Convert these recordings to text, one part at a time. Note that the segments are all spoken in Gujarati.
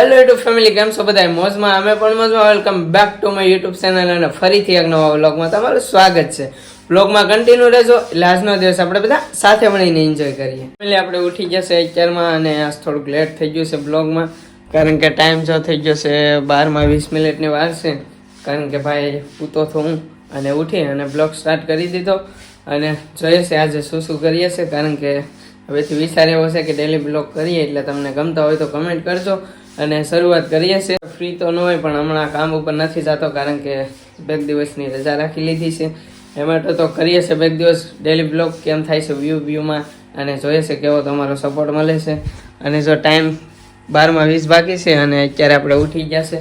હેલો યુટ્યુબ ફેમિલી કેમ છો બધા મોજમાં? અમે પણ મોજમાં. Welcome back to my YouTube channel અને ફરીથી એક નવા વ્લોગમાં તમારું સ્વાગત છે. વ્લોગમાં કન્ટિન્યુ રહેજો. એટલે આજનો દિવસ આપણે બધા સાથે મળીને એન્જોય કરીએ. એટલે આપણે ઉઠી ગયા છે અત્યારમાં અને આજ થોડુંક લેટ થઈ ગયું છે બ્લોગમાં કારણ કે ટાઈમ જો થઈ ગયો છે બારમાં વીસ મિનિટની વાર છે. કારણ કે ભાઈ, પૂતો તો હું અને ઉઠી અને બ્લોગ સ્ટાર્ટ કરી દીધો. અને જોઈએ છે આજે શું શું કરીએ છે. કારણ કે હવેથી વિચાર એવો છે કે ડેલી બ્લોગ કરીએ. એટલે તમને ગમતા હોય તો કમેન્ટ કરજો. અને શરૂઆત કરીએ છીએ. ફ્રી તો ન હોય, પણ હમણાં કામ ઉપર નથી જતો, કારણ કે બે દિવસની રજા રાખી લીધી છે. એમાં તો કરીએ છીએ બે દિવસ ડેલી બ્લોગ કેમ થાય છે વ્યૂ વ્યૂમાં અને જોઈએ છે કેવો તમારો સપોર્ટ મળે છે. અને જો ટાઈમ બારમાં વીસ બાકી છે, અને અત્યારે આપણે ઉઠી ગયા છે.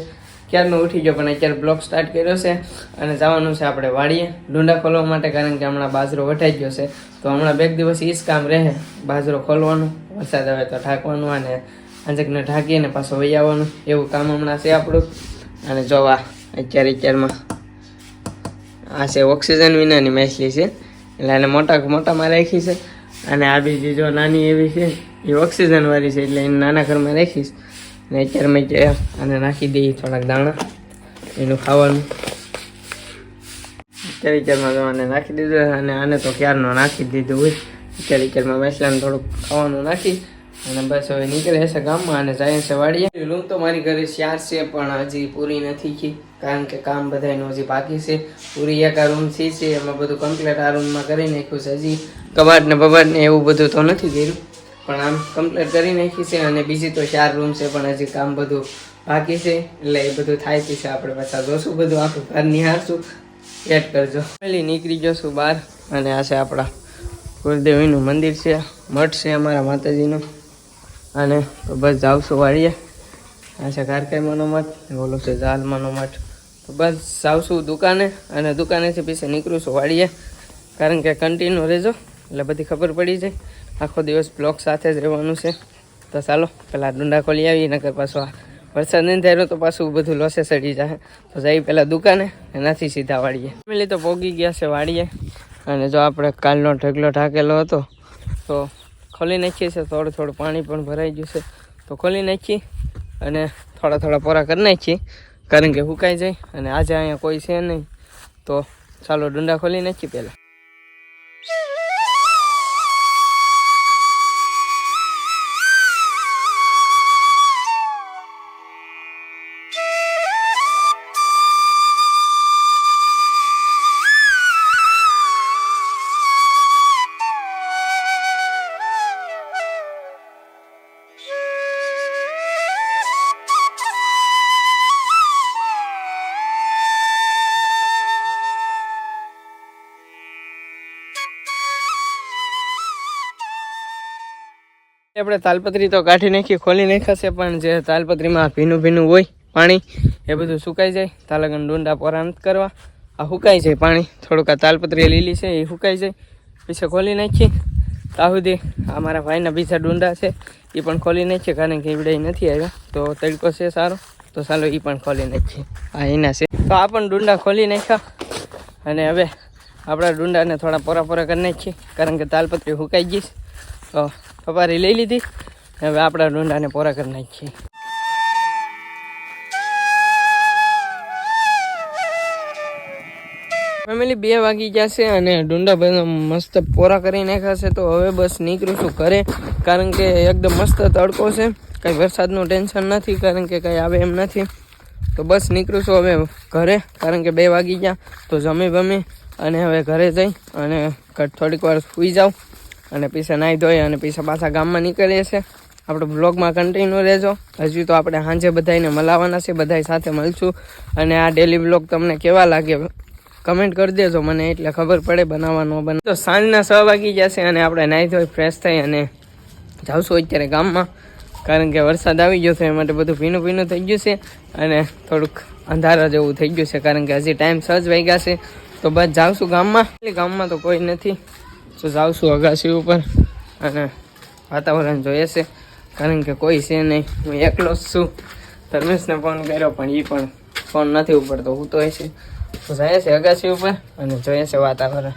ક્યારનો ઉઠી ગયો, પણ અત્યારે બ્લોક સ્ટાર્ટ કર્યો છે. અને જવાનું છે આપણે વાડીએ ડુંડા ખોલવા માટે, કારણ કે હમણાં બાજરો વટાઈ ગયો છે. તો હમણાં બે દિવસ ઈ જ કામ રહે, બાજરો ખોલવાનું, વરસાદ આવે તો ઠાકવાનું અને આંજકને ઢાંકીને પાછો વહી આવવાનું. એવું કામ હમણાં છે આપણું. અને જોવા અત્યારે અત્યારમાં આ છે ઓક્સિજન વિનાની મેસલી છે. એટલે એને મોટા મોટામાં રાખી છે. અને આ બીજી જો નાની એવી છે, એ ઓક્સિજનવાળી છે, એટલે એને નાના ઘરમાં રાખીશ અને અત્યારે મેં આને નાખી દઈએ થોડાક દાણા એનું ખાવાનું. અત્યારે અત્યારમાં જો આને નાખી દીધું અને આને તો ક્યારનો નાખી દીધું હોય. અત્યારે અત્યારમાં મેસલાને થોડુંક ખાવાનું નાખી અને બસ હવે નીકળે છે ગામમાં અને જાય છે વાડીએ. લૂમ તો મારી ઘરે ચાર છે, પણ હજી પૂરી નથી થઈ. કારણ કે કામ બધાયનું હજી બાકી છે. પૂરી એક આ રૂમથી છે, એમાં બધું કમ્પ્લીટ આ રૂમમાં કરી નાખ્યું છે. હજી કબાટ ને બબાટ ને એવું બધું તો નથી કર્યું. પણ આમ કમ્પ્લીટ કરી નાખી છે અને બીજી તો ચાર રૂમ છે, પણ હજી કામ બધું બાકી છે. એટલે એ બધું થાય છે, આપણે પાછા જોશું બધું. આખું ઘર નિહાળશું. એડ કરજો. પેલી નીકળી જશું બહાર. અને આ છે આપણા કુલદેવીનું મંદિર છે. મઠ છે અમારા માતાજીનું. અને તો બસ જાવશું વાળીએ આ છે કારકાઈમાનો મઠ ઓલો છે જાલમાનો મઠ તો બસ જાવશું દુકાને અને દુકાનેથી પીછે નીકળું વાળીએ કારણ કે કન્ટિન્યુ રહેજો, એટલે બધી ખબર પડી જાય. આખો દિવસ બ્લોક સાથે જ રહેવાનું છે. તો ચાલો પહેલાં ડુંડા ખોલી આવી નકર પાછો આ વરસાદ નહીં થાય તો પાછું બધું લોસે સડી જાય. તો જઈ પહેલાં દુકાને, એનાથી સીધા વાળીએ ફેમિલી તો પોગી ગયા છે વાળીએ અને જો આપણે કાલનો ઢગલો ઢાકેલો હતો, તો ખોલી નાખીએ છીએ, થોડું થોડું પાણી પણ ભરાઈ ગયું છે. તો ખોલી નાખીએ અને થોડા થોડા પોરા કરી નાખીએ, કારણ કે સુકાઈ જાય અને આજે અહીંયા કોઈ છે નહીં. તો ચાલો ડુંડા ખોલી નાખીએ પહેલાં. આપણે તાલપત્રી તો કાઢી નાખી, ખોલી નાખાશે પણ જે તાલપત્રીમાં ભીનું ભીનું હોય, પાણી, એ બધું સુકાઈ જાય. તાલગન ડુંડા પોરા નથી કરવા. આ સુકાઈ જાય પાણી. થોડુંક આ તાલપત્રી લીલી છે, એ સુકાઈ જાય. પછી ખોલી નાખીએ ત્યાં સુધી આ મારા ભાઈના બીજા ડુંડા છે, એ પણ ખોલી નાખીએ કારણ કે એવડે નથી આવ્યા. તો તડકો છે સારો. તો ચાલો એ પણ ખોલી નાખીએ. આ એના છે. તો આ પણ ડુંડા ખોલી નાખ્યા. અને હવે આપણા ડુંડાને થોડા પોરા પોરા કરી નાખીએ, કારણ કે તાલપત્રી સુકાઈ ગઈ તો પપારી લઈ લીધી. હવે આપણા ડુંડાને પોરા કરી નાખીએ. ફેમિલી બે વાગી છે અને ડુંડા બધા મસ્ત પોરા કરી નાખ્યા છે. તો હવે બસ નીકળું છું ઘરે, કારણ કે એકદમ મસ્ત તડકો છે. કંઈ વરસાદનું ટેન્શન નથી, કારણ કે કંઈ આવે એમ નથી. તો બસ નીકળું છું હવે ઘરે, કારણ કે બે વાગી ગયા. તો જમી બમી અને હવે ઘરે જઈ અને થોડીક વાર સૂઈ જાઉં. અને પૈસા નાહી ધોઈ અને પીછે પાછા ગામમાં નીકળીએ છીએ. આપણે બ્લોગમાં કન્ટિન્યુ રહેજો. હજી તો આપણે સાંજે બધાને મળવાના છે બધા સાથે મળશું. અને આ ડેલી બ્લોગ તમને કેવા લાગે કમેન્ટ કરી દેજો મને, એટલે ખબર પડે બનાવવાનો બને તો સાંજના છ વાગી જશે અને આપણે નાહી ધોઈ ફ્રેશ થઈ અને જાવશું અત્યારે ગામમાં. કારણ કે વરસાદ આવી ગયો છે, એ માટે બધું ભીનું ભીનું થઈ ગયું છે. અને થોડુંક અંધારા જેવું થઈ ગયું છે, કારણ કે હજી ટાઈમ છ જ વાગ્યા છે. તો બસ જાવશું ગામમાં. એટલે ગામમાં તો કોઈ નથી. તો જાવશું અગાસી ઉપર અને વાતાવરણ જોઈએ છે. કારણ કે કોઈ છે નહીં. હું એકલો જ છું. ધર્મેશને ફોન કર્યો, પણ એ પણ ફોન નથી ઉપડતો. હું તો છે. તો જાય છે અગાસી ઉપર અને જોઈએ છે વાતાવરણ.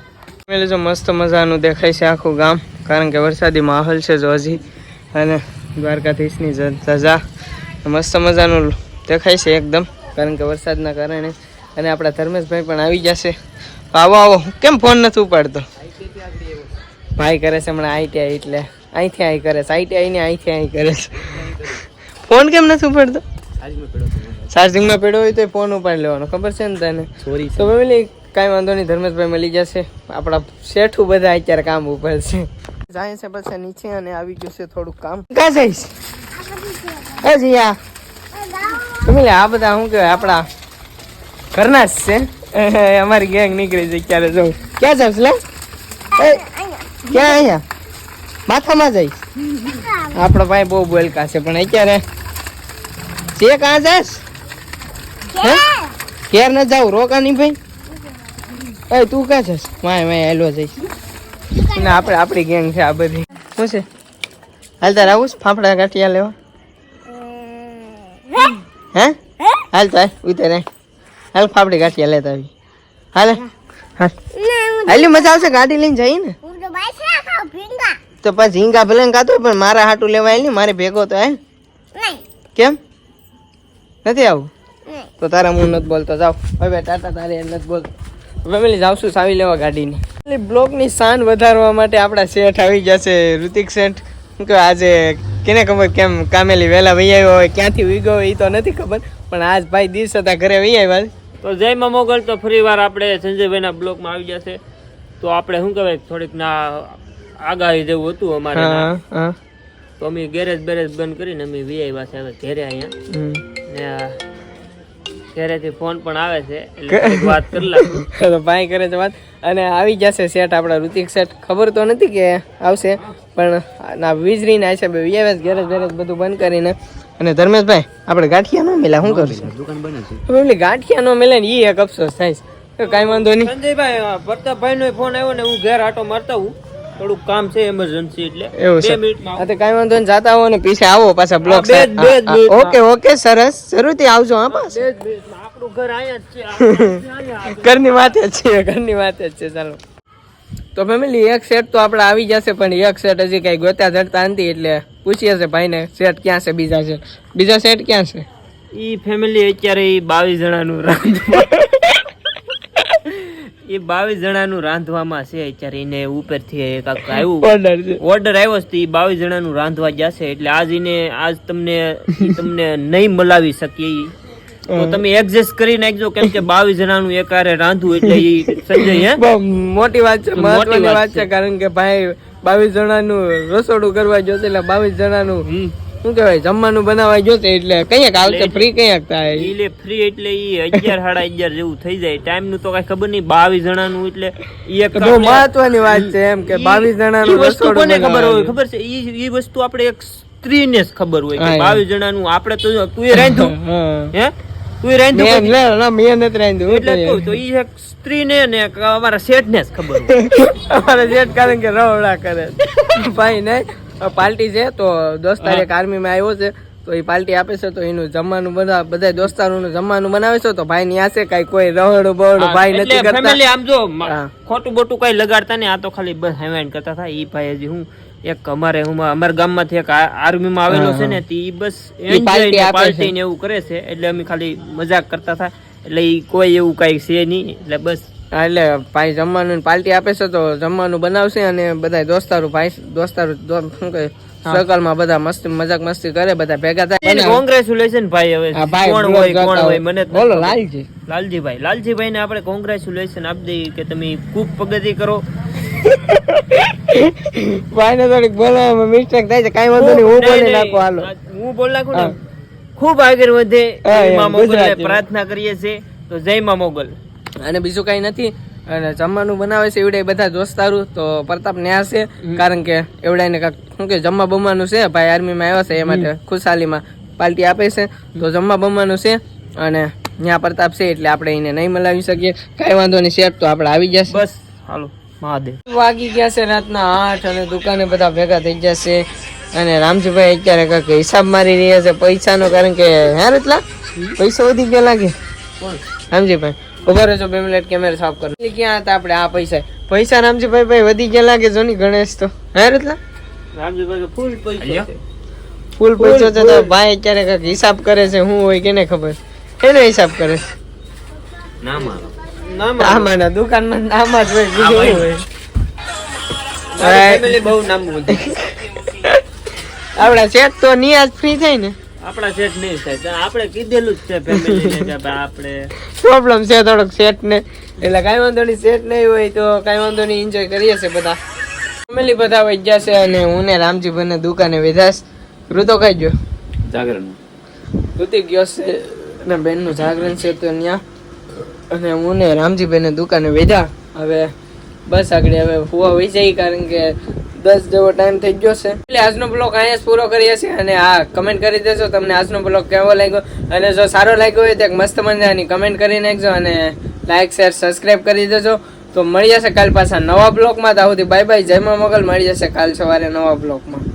મેં જો મસ્ત મજાનું દેખાય છે આખું ગામ. કારણ કે વરસાદી માહોલ છે જો હજી. અને દ્વારકાધીશની ધજા મસ્ત મજાનું દેખાય છે એકદમ. કારણ કે વરસાદના કારણે અને આપણા ધર્મેશભાઈ પણ આવી જશે આવો આવો. કેમ ફોન નથી ઉપાડતો? ભાઈ કરે છે હમણાં આઈટીઆઈ એટલે. અહીંથી આઈ કરે છે. આઈટીઆઈ ને અહીંથી આઈ કરે છે. ફોન કેમ નથી ઉપાડતો? ચાર્જિંગમાં પડ્યો હોય તો ફોન ઉપાડી લેવાનો. ખબર છે ને તને? સોરી તો ફેમિલી કાંઈ વાંધો નહીં ધર્મેશભાઈ મળી જશે. આપણા શેઠું બધા અત્યારે કામ ઉપર છે. જાય છે પછી નીચે અને આવી ગયું છે થોડુંક કામ. ક્યાં જઈશ? એ જીયા. તમે આ બધા શું કહેવાય આપણા ઘરના જ છે. અમારી ગેંગ નીકળી જાય ક્યારે જવું. ક્યાં જાવ લે? ક્યાં અહીંયા? માથામાં જઈશ. આપણો ભાઈ બહુ બોલકા છે પણ અત્યારે છે કાં જાશ? ઘેર ન જાવ રોકા નહીં ભાઈ? એ તું ક્યાં જશ? માય માય હેલો જઈશ. ને આપણે આપણી ગેંગ છે આ બધી. શું છે? હાલ તાર આવું ફાફડા ગાંઠિયા લેવા? હે? હાલ તાર ઉતરે હાલ. ફાફડી ગાંઠિયા લેતા આવી. હાલે. હાલ. હાલી મજા આવશે ગાડી લઈને જઈએ ને તો પછી ઝીંગા ભલે કાતો પણ મારા હાટું લેવા નહીં ને મારે ભેગો તો હે. કેમ? નથી આવું? તો તારા હું નથી બોલતો જાવ હવે ટાટા તારે એમ નથી બોલતો. ફેમિલી જાવશું સાવી લેવા ગાડીની. બ્લોકની શાન વધારવા માટે આપણા શેઠ આવી જશે ઋતિક શેઠ. શું કે આજે કેને ખબર કેમ કામેલી વહેલા વહી આવ્યો હોય ક્યાંથી ઉગ્યો હોય એ તો નથી ખબર પણ આજ ભાઈ દિવસ હતા ઘરે વહી આવ્યા તો જય મોગલ તો ફરી વાર આપણે સંજયભાઈના બ્લોકમાં આવી જશે તો આપણે શું કહેવાય થોડીક ના આગાહી જેવું હતું અમારે તો અમે ગેરેજ બેરેજ બંધ કરીને અમે વીઆઈ પાસે છે હવે ઘેરે અહીંયા. ને આ ઘેરેથી ફોન પણ આવે છે એટલે વાત કરી લાગું તો ભાઈ કરે છે વાત. અને આવી જશે સેટ આપણા ઋતિક સેટ. ખબર તો નથી કે આવશે પણ ના વીજળીના છે બે વ્યવસ ગેરેજ બેરેજ બધું બંધ કરીને. અને ધર્મેશભાઈ આપણે ગાંઠિયા ન મેલા શું કરશું? દુકાન બને છે. પેલી ગાંઠિયા ન મેલે ને એ એક અફસોસ થાય છે. કાંઈ વાંધો નહીં. સંજયભાઈ પ્રતાપભાઈ નો ફોન આવ્યો ને હું ઘેર આટો મારતા હું થોડુંક કામ છે એમરજન્સી એટલે. એવું બે છે. મિનિટમાં હા તો કાંઈ વાંધો નહીં જાતા આવો ને પીછે આવો પાછા બ્લોક. ઓકે ઓકે સરસ. જરૂરથી આવજો હા મિનિટમાં. આપણું ઘર અહીંયા જ છે ઘરની વાત જ છે ઘરની વાત જ છે ચાલો. તો ફેમિલી એક સેટ તો આપણે આવી જશે પણ એક સેટ હજી કઈ ગોતા જડતા નથી એટલે પૂછીએ છે ભાઈને સેટ ક્યાં છે બીજા સેટ? બીજા સેટ ક્યાં છે? ઈ ફેમિલી અત્યારે બાવીસ જણાનું રાંધવા એ બાવીસ જણાનું રાંધવામાં છે અત્યારે એને ઉપરથી કાંઈક આવ્યું. ઓર્ડર આવ્યો છે એ બાવીસ જણાનું રાંધવા જશે એટલે આજ એને આજ તમને તમને નહીં મલાવી શકીએ ઈ. તો તમે એડજસ્ટ કરી નાખજો કેમ કે બાવીસ જણાનું એકારે રાંધવું એટલે એ સંજય હે? મોટી વાત છે મહત્વની વાત છે. કારણ કે ભાઈ બાવીસ જણાનું રસોડું કરવા જોશે એટલે બાવીસ જણાનું. શું કહેવાય જમવાનું બનાવાય જોતે એટલે કંઈક આવશે ફ્રી કંઈક થાય. ઈ લે ફ્રી એટલે ઈ અગિયાર સાડા અગિયાર જેવું થઈ જાય. ટાઈમનું તો કઈ ખબર નહીં બાવીસ જણાનું એટલે એક બહુ મહત્વની વાત છે એમ કે બાવીસ જણાનું વસ્તુ કોને ખબર હોય? ખબર છે? ઈ ઈ વસ્તુ આપણે એક સ્ત્રીને જ ખબર હોય કે. બાવીસ જણાનું આપણે તો તું એ રાંધ્યું હા. તું એ રાંધ્યું મેં ના, મેં નથી રાંધ્યું. એટલે કહું તો ઈ એક સ્ત્રીને ને અમારા શેઠને જ ખબર હોય. અમારે જેઠ કારણ કે રવડા કરે. ભાઈ નહીં. પાર્ટી છે તો દોસ્તાર એક આર્મીમાં આવ્યો છે તો એ પાર્ટી આપે છે તો એનું જમવાનું બધા બધા દોસ્તારોનું જમવાનું બનાવે છે તો ભાઈ ની આશે કઈ કોઈ રહડ બહડ ભાઈ નથી કરતા. family આમ જો ખોટું બોટું કઈ લગાડતા ને આ તો ખાલી બસ હેવાઈન કરતા થાય ઈ ભાઈ હજી હું એક અમારે હું અમારા ગામમાંથી એક આર્મી માં આવેલો છે ને તે ઈ બસ છે. પાર્ટી ને એવું કરે છે એટલે અમે ખાલી મજાક કરતા થાય એટલે ઈ કોઈ એવું કઈ છે નહીં એટલે બસ એટલે ભાઈ જમવાનું પાર્ટી આપે છે તો જમવાનું બનાવશે અને બધા દોસ્તારો ભાઈ દોસ્તારો શું કહે? સર્કલમાં બધા મસ્તી મજાક મસ્તી કરે બધા ભેગા થાય. કોંગ્રેચ્યુલેશન ભાઈ હવે. કોણ હોય કોણ હોય. મને બોલો. લાલજી. લાલજીભાઈ. લાલજીભાઈ ને આપણે કોંગ્રેચ્યુલેશન આપી દઈએ કે તમે ખૂબ પ્રગતિ કરો. ભાઈ ને થોડીક બોલવામાં મિસ્ટેક થાય છે કઈ વાંધો નહીં હું બોલી નાખું હાલો. હું બોલ નાખું ને. ખૂબ આગળ વધે. પ્રાર્થના કરીએ છીએ. તો જય મા મોગલ. અને બીજું કઈ નથી. અને જમવાનું બનાવે છે એવડે બધા દોસ્તારું તો પ્રતાપ ન્યા છે. કારણ કે એવડાને કાંક શું કે જમવા બમવાનું છે? ભાઈ આર્મીમાં આવ્યા છે એ માટે ખુશાલીમાં પાર્ટી આપે છે. તો જમવા બમવાનું છે અને ત્યાં પ્રતાપ છે એટલે આપણે એને નહીં મલાવી શકીએ. કાંઈ વાંધો નહીં શેઠ તો આપણે આવી જશે. બસ હાલો મહાદેવ. વાગી ગયા છે રાતના આઠ અને દુકાને બધા ભેગા થઈ જશે અને રામજીભાઈ અત્યારે કાંઈક હિસાબ મારી રહ્યા છે પૈસાનો કારણ કે હે એટલા પૈસા વધી ગયા લાગે. રામજીભાઈ. ઊભા રહેજો બે મિનિટ કેમેરા સાફ કરો. ક્યાં હતા આપણે? આ પૈસા. પૈસા રામજીભાઈ ભાઈ વધી ગયા લાગે જો ની ગણેશ તો. હે રતલા? રામજીભાઈ ફૂલ પૈસા છે. ફૂલ પૈસો છે તો ભાઈ ક્યારેક હિસાબ કરે છે શું હોય કેને ખબર? એનો હિસાબ કરે. છે ના મારો ના આમાંના દુકાનમાં નામ જ હોય બીજું હા, હોય? બહુ નામ હતું. આપડા સેટ તો નિયાજ ફ્રી થાય ને. આપણા સેટ નહીં થાય. આપણે કીધેલું જ છે કે આપણે પ્રોબ્લેમ છે થોડોક સેટ ને. એટલે કાંઈ વાંધો નહીં સેટ નહીં હોય તો કાંઈ વાંધો નહીં એન્જોય કરીએ છે બધા. ફેમિલી બધા વહી ગયા છે અને હું ને રામજી ભાઈને દુકાને વિધાસ ઋતો કઈ ગયો? જાગરણ. ઋતિક ગયો છે અને બેનનું જાગરણ છે તો ત્યાં અને હું ને રામજીભાઈને દુકાને વેધા. હવે બસ આગળ હવે ફુવા વહી જાય કારણ કે દસ જેવો ટાઈમ થઈ ગયો છે. એટલે આજનો બ્લોગ અહીંયા પૂરો કરીએ છીએ અને હા કમેન્ટ કરી દેજો, તમને આજનો બ્લોગ કેવો લાગ્યો? અને જો સારો લાગ્યો હોય તો એક મસ્ત મજાની કમેન્ટ કરી નાખજો અને લાઈક શેર સબસ્ક્રાઇબ કરી દેજો. તો મળી જશે કાલ પાછા નવા બ્લોગમાં તો સુધી બાય બાય જય મા મોગલ. મળી જશે કાલ સવારે નવા બ્લોગમાં